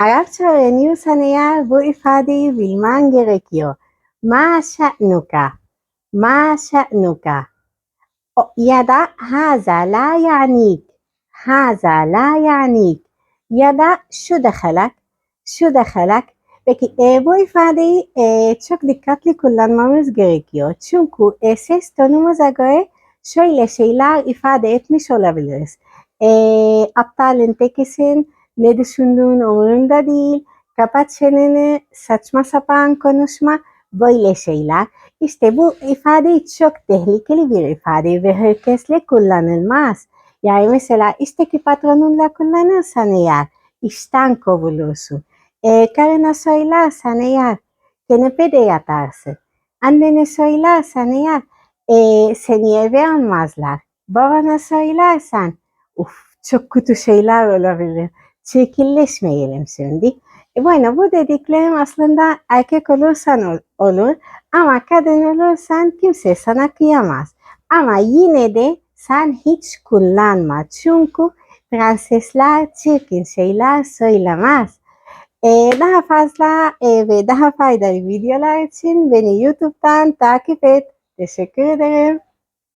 Arapça öğreniyorsan eğer bu ifadeyi bilmen gerekiyor. Ma şe'nuka. Ma şe'nuka. Ya da haza la ya'nik. Haza la ya'nik. Ya da şu dehalak. Şu dehalak. Peki e, bu ifadeyi e, çok dikkatli kullanmamız gerekiyor. Çünkü e, ses tonumuza göre şöyle şeyler ifade etmiş olabiliriz. E, aptalın tekisin, ne düşündüğün umurumda değil, kapat çeneni, saçma sapan konuşma, böyle şeyler. İşte bu ifade çok tehlikeli bir ifade ve herkesle kullanılmaz. Yani mesela işteki patronunla kullanırsan eğer işten kovulursun. E, karına söylersen eğer kenepede yatarsın. Annene söylersen eğer e, seni eve almazlar. Babana söylersen uf çok kötü şeyler olabilir. Çirkinleşmeyelim şimdi. E, bueno bu dediklerim aslında erkek olursan ol- olur ama kadın olursan kimse sana kıyamaz. Ama yine de sen hiç kullanma. Çünkü prensesler çirkin şeyler söylemez. Ee, daha fazla e, ve daha faydalı videolar için beni YouTube'dan takip et. Teşekkür ederim.